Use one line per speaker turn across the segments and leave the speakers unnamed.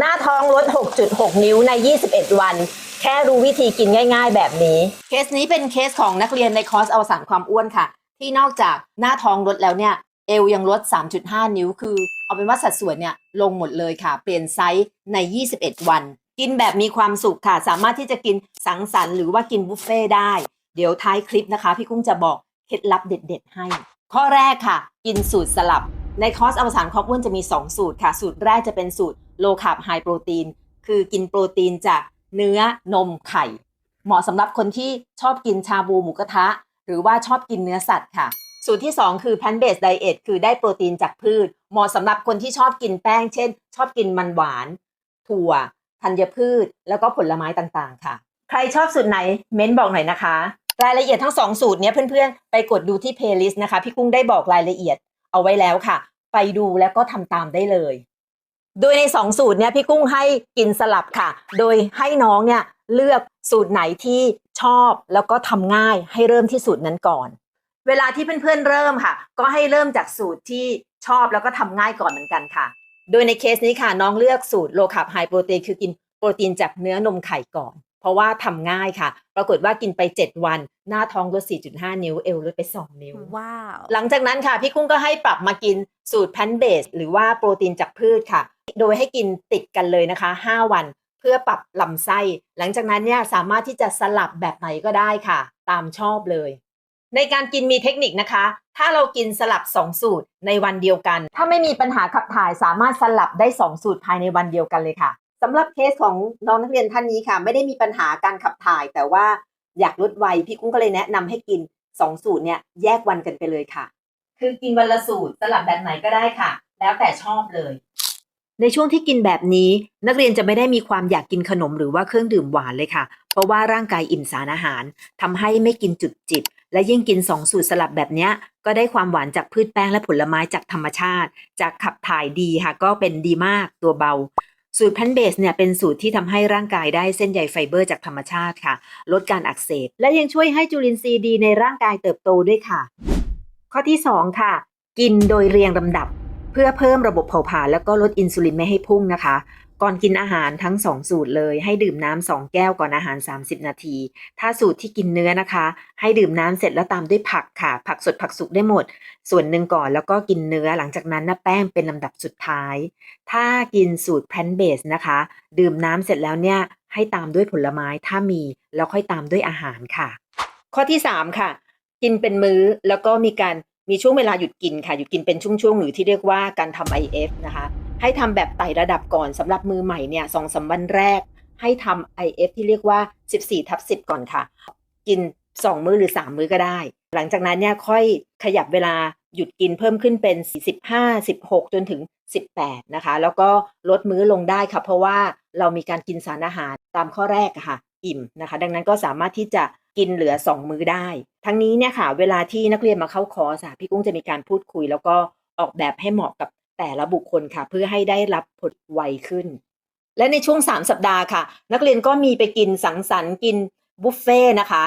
หน้าท้องลด 6.6 นิ้วใน 21 วัน แค่รู้วิธีกินง่ายๆ แบบนี้ เคสนี้เป็นเคสของนักเรียนในคอร์สอวสานความอ้วนค่ะ ที่นอกจากหน้าท้องลดแล้วเนี่ย เอวยังลด 3.5 นิ้ว คือ เอาเป็นว่าสัดส่วนเนี่ยลงหมดเลยค่ะ เปลี่ยนไซส์ใน 21 วัน กินแบบมีความสุขค่ะ สามารถที่จะกินสังสรรค์หรือว่ากินบุฟเฟ่ต์ได้ เดี๋ยวท้ายคลิปนะคะ พี่กุ้งจะบอกเคล็ดลับเด็ด ๆ ให้ ข้อแรกค่ะ กินสูตรสลับ ในคอร์สอวสานความอ้วนจะมี 2 สูตรค่ะ สูตรแรกจะเป็นสูตร โลคาร์บไฮโปรตีน คือกินโปรตีนจากเนื้อนมไข่ เหมาะสำหรับคนที่ชอบกินชาบูหมูกระทะ หรือว่าชอบกินเนื้อสัตว์ค่ะ สูตรที่ 2 คือ plant based diet คือได้โปรตีนจากพืช เหมาะสำหรับคนที่ชอบกินแป้ง เช่น ชอบกินมันหวาน ถั่วธัญพืช แล้วก็ผลไม้ต่างๆ ค่ะ ใครชอบสูตรไหนเม้นบอกหน่อยนะคะรายละเอียดทั้งสองสูตรเนี้ยเพื่อนๆ ไปกดดูที่ playlist นะคะ พี่กุ้งได้บอกรายละเอียดเอาไว้แล้วค่ะ ไปดูแล้วก็ทำตามได้เลย โดยใน 2 สูตรเนี่ยพี่กุ้งให้กินสลับค่ะ โดยให้น้องเนี่ยเลือกสูตรไหนที่ชอบแล้วก็ทำง่ายให้เริ่มที่สูตรนั้นก่อน เวลาที่เพื่อนๆเริ่มค่ะ ก็ให้เริ่มจากสูตรที่ชอบแล้วก็ทำง่ายก่อนเหมือนกันค่ะ โดยในเคสนี้ค่ะน้องเลือกสูตรโลคาร์บไฮโปรตีนคือกินโปรตีนจากเนื้อนมไข่ก่อน ราะว่าทำง่ายค่ะ ปรากฏว่ากินไป 7 วัน หน้าท้องลด 4.5 นิ้ว เอวลดไป 2 นิ้ว
ว้าว
หลังจากนั้นค่ะ พี่กุ้งก็ให้ปรับมากินสูตรแพนเบสหรือว่าโปรตีนจากพืชค่ะ โดยให้กินติดกันเลยนะคะ 5 วันเพื่อปรับลำไส้ หลังจากนั้นเนี่ยสามารถที่จะสลับแบบไหนก็ได้ค่ะ ตามชอบเลย ในการกินมีเทคนิคนะคะ ถ้าเรากินสลับ 2 สูตรในวันเดียวกัน ถ้าไม่มีปัญหาขับถ่ายสามารถสลับได้ 2 สูตรภายในวันเดียวกันเลยค่ะ สำหรับเคสของน้องนักเรียนท่านนี้ค่ะ ไม่ได้มีปัญหาการขับถ่าย แต่ว่าอยากลดวัยพี่กุ้งก็เลยแนะนำให้กิน2สูตรเนี่ยแยกวันกันไปเลยค่ะ คือกินวันละสูตรสลับแบบไหนก็ได้ค่ะ แล้วแต่ชอบเลย ในช่วงที่กินแบบนี้ นักเรียนจะไม่ได้มีความอยากกินขนมหรือว่าเครื่องดื่มหวานเลยค่ะ เพราะว่าร่างกายอิ่มสารอาหารทำให้ไม่กินจุดจิบและยิ่งกิน2สูตรสลับแบบเนี้ยก็ได้ความหวานจากพืชแป้งและผลไม้จากธรรมชาติ จากขับถ่ายดีค่ะ ก็เป็นดีมากตัวเบา สูตรแพนเบสเนี่ยเป็นสูตรที่ทำให้ร่างกายได้เส้นใยไฟเบอร์จากธรรมชาติค่ะ ลดการอักเสบ และยังช่วยให้จุลินทรีย์ดีในร่างกายเติบโตด้วยค่ะ ข้อที่ 2 ค่ะ กินโดยเรียงลำดับ เพื่อเพิ่มระบบเผาผลาญแล้วก็ลดอินซูลินไม่ให้พุ่งนะคะ ก่อนกินอาหารทั้ง 2 สูตรเลย ให้ดื่มน้ำ2แก้วก่อนอาหาร 30 นาที ถ้าสูตรที่กินเนื้อนะคะ ให้ดื่มน้ำเสร็จแล้วตามด้วยผักค่ะ ผักสดผักสุกได้หมด ส่วนหนึ่งก่อนแล้วก็กินเนื้อหลังจากนั้นนะแป้งเป็นลำดับสุดท้าย ถ้ากินสูตรแพนเบสนะคะ ดื่มน้ำเสร็จแล้วเนี่ยให้ตามด้วยผลไม้ถ้ามี แล้วค่อยตามด้วยอาหารค่ะ ข้อที่ 3 ค่ะ กินเป็นมื้อแล้วก็มีการมีช่วงเวลาหยุดกินค่ะ หยุดกินเป็นช่วงๆ หรือที่เรียกว่าการทำ IF นะคะ ให้ทำแบบไต่ระดับก่อนสำหรับมือใหม่เนี่ยสองสามวันแรก ให้ทำ IF ที่เรียกว่า 14ทับ10 ก่อนค่ะ กิน 2 มื้อหรือ 3 มื้อก็ได้ หลังจากนั้นเนี่ยค่อยขยับเวลาหยุดกินเพิ่มขึ้นเป็น 15 16 จนถึง 18 นะคะ แล้วก็ลดมื้อลงได้ค่ะ เพราะว่าเรามีการกินสารอาหารตามข้อแรกค่ะ อิ่มนะคะ ดังนั้นก็สามารถที่จะกินเหลือ 2 มื้อได้ ทั้งนี้เนี่ยค่ะ เวลาที่นักเรียนมาเข้าคอร์สพี่กุ้งจะมีการพูดคุย แล้วก็ออกแบบให้เหมาะกับ แต่ละบุคคลค่ะ เพื่อให้ได้รับผลไวขึ้น และในช่วง 3 สัปดาห์ค่ะ นักเรียนก็มีไปกินสังสรรค์กินบุฟเฟ่ต์นะคะ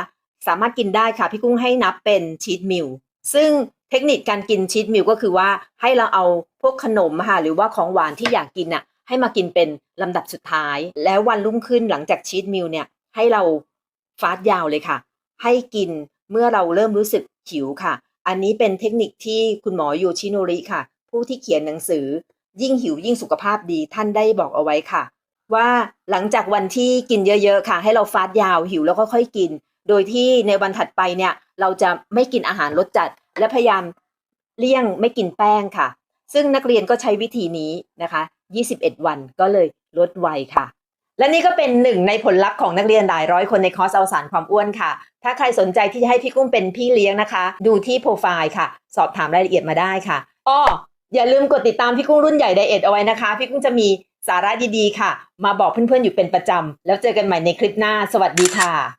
สามารถกินได้ค่ะ พี่กุ้งให้นับเป็นชีตมิลซึ่งเทคนิคการกินชีตมิลก็คือว่าให้เราเอาพวกขนมค่ะหรือว่าของหวานที่อยากกินน่ะให้มากินเป็นลำดับสุดท้าย แล้ววันรุ่งขึ้นหลังจากชีตมิลเนี่ยให้เราฟาสต์ยาวเลยค่ะ ให้กินเมื่อเราเริ่มรู้สึกหิวค่ะ อันนี้เป็นเทคนิคที่คุณหมอโยชิโนริค่ะ ผู้ที่เขียนหนังสือ ยิ่งหิวยิ่งสุขภาพดีท่านได้บอกเอาไว้ค่ะ ว่าหลังจากวันที่กินเยอะๆค่ะ ให้เราฟาสต์ยาวหิวแล้วก็ค่อยกิน โดยที่ในวันถัดไปเนี่ย เราจะไม่กินอาหารรสจัด และพยายามเลี่ยงไม่กินแป้งค่ะ ซึ่งนักเรียนก็ใช้วิธีนี้นะคะ 21 วันก็เลยลดไวค่ะและนี่ก็เป็นหนึ่งในผลลัพธ์ของนักเรียนหลายร้อยคนในคอร์สเอาสารความอ้วนค่ะ ถ้าใครสนใจที่จะให้พี่กุ้งเป็นพี่เลี้ยงนะคะ ดูที่โปรไฟล์ค่ะ สอบถามรายละเอียดมาได้ค่ะอ้อ อย่าลืมกดติดตามพี่กุ้งรุ่นใหญ่ไดเอทเอาไว้นะคะ พี่กุ้งจะมีสาระดีๆค่ะ มาบอกเพื่อนๆอยู่เป็นประจำแล้วเจอกันใหม่ในคลิปหน้า สวัสดีค่ะ